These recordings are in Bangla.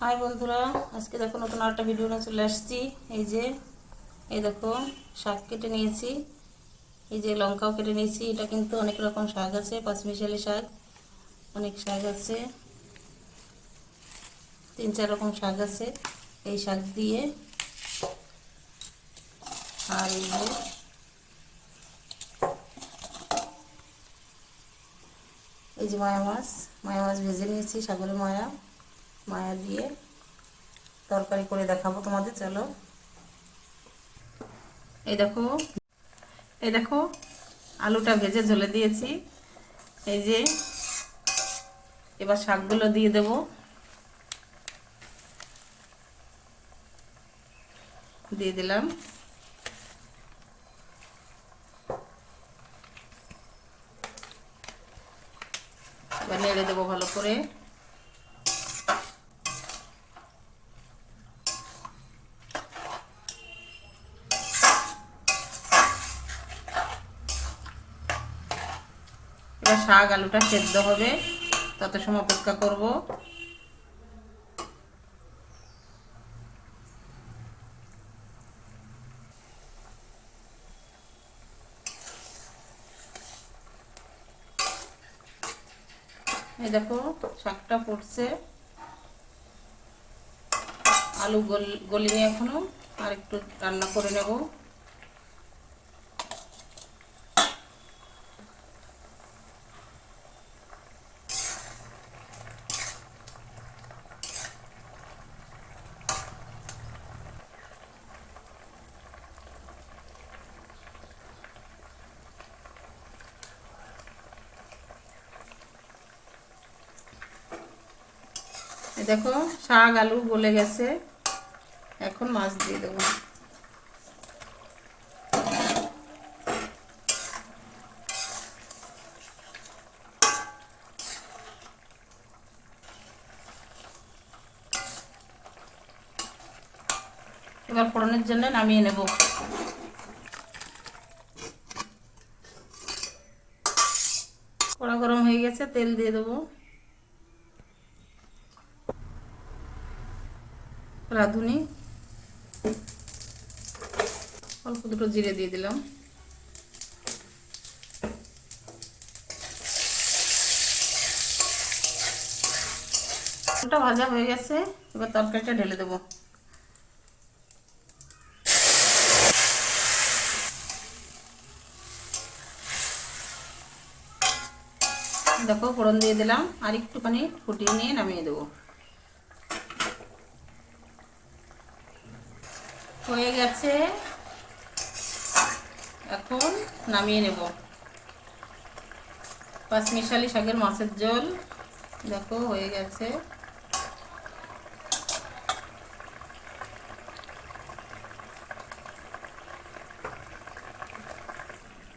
হাই বন্ধুরা, আজকে দেখো নতুন একটা ভিডিও নিয়ে চলে আসছি। এই যে, এই দেখো, শাক কেটে নিয়েছি। এই যে লঙ্কাও কেটে নিয়েছি। এটা কিন্তু অনেক রকম শাক আছে, পাঁচমিশালি শাক, অনেক শাক আছে। তিন চার রকম শাক আছে এই শাক দিয়ে। আর এই যে এই যে মায়া মাছ মায়া মাছ ভেজে নিয়েছি, সাগরের মায়া। মায়া দিয়ে তরকারি করে দেখাবো তোমাদের, চলো। এই দেখো এই দেখো, আলুটা ভেজে ঝোলে দিয়েছি। এই যে, এবার শাকগুলো দিয়ে দেব। দিয়ে দিলাম। এবার নেড়ে দেবো ভালো করে। এবার শাক আলুটা সেদ্ধ হবে। তত সময় অপেক্ষা করব। এই দেখো, শাকটা পড়ছে। আলু গল, গলিনি এখনও। আর একটু রান্না করে নেব। দেখো, শাক, আলু গলে গেছে। এখন মাছ দিয়ে দেবো। এবার ফোড়নের জন্য নামিয়ে নেব। কড়া গরম হয়ে গেছে, তেল দিয়ে দেবো। রাঁধুনি। অল্প দুটো জিরে দিয়ে দিলাম। ভাজা হয়ে গেছে, এবার তরকারিটা ঢেলে দেবো। দেখো, ফোড়ন দিয়ে দিলাম, আর একটুখানি ফুটিয়ে নিয়ে নামিয়ে দেবো। হয়ে গেছে। এখন নামিয়ে নেব। পাঁচমিশালি শাকের মাছের ঝোল, দেখো, হয়ে গেছে।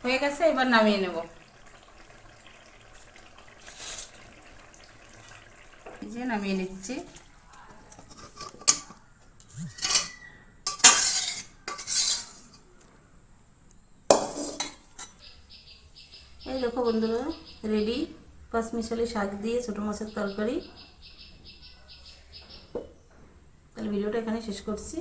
হয়ে গেছে, এবার নামিয়ে নেব। যে নামিয়ে নিচ্ছি। এই দেখো বন্ধুরা রেডি পাঁচমিশালি শাক দিয়ে ছোটো মাছের তরকারি। তাহলে ভিডিওটা এখানে শেষ করছি।